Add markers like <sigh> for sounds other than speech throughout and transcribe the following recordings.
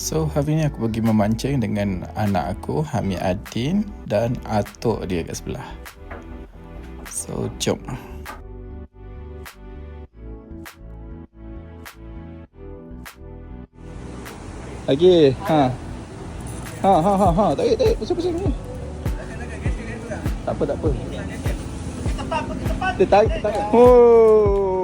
So hari ni aku pergi memancing dengan anak aku Hamid Adin dan atuk dia kat sebelah. So jom. Lagi. Ha. Ha ha ha ha. Tarik tarik pasal pasal ni. Tak apa tak apa. Kita tarik kita tarik. Oh.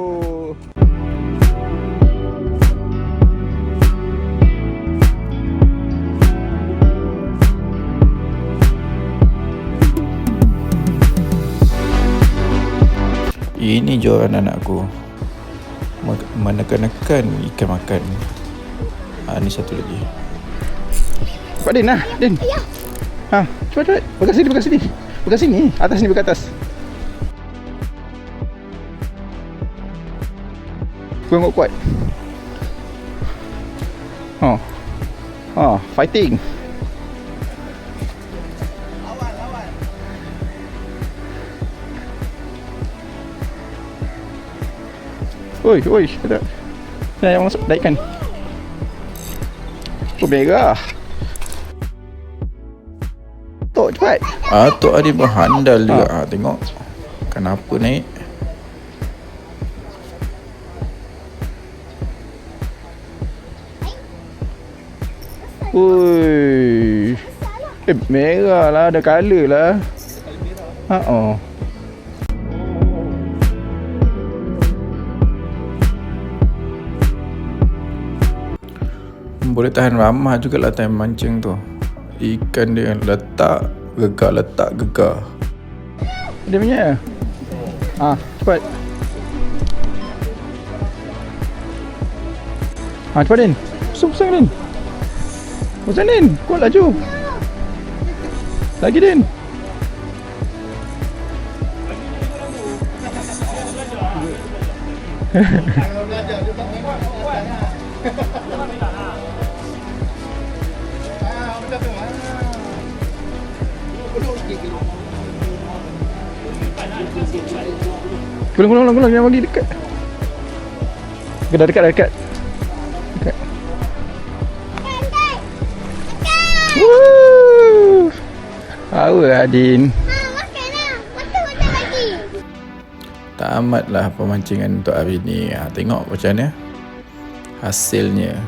Ini jualan anakku. Me- Menekan-nekan ikan makan. Ha, Ni satu lagi. Cepat Din lah Din. Ha, cepat cepat. Bekas sini, bekas sini. Bekas sini, atas ni, bekas atas. Kurang kuat? Ha Ha, fighting Oi, oi, ada. Nah, yang masuk naikkan. Oh, merah. Tok cepat. Ah, tok ada berhandal juga. Ah, tengok. Kenapa naik? Ui. Eh, merah lah. Ada colour lah. Ha, oh. Boleh tahan ramah jugalah time mancing tu. Ikan dia letak gegar letak gegar dia punya? Ah cepat. Ah cepat Din. Pusing pusing Din. Pusing Din. Kuat laju. Lagi Din <laughs> Gulang gulang gulang jangan bagi dekat. Dah dekat dah dekat. Dekat. Woo! Power Adin. Tamatlah pemancingan untuk hari ni. Ha, tengok macam mana hasilnya.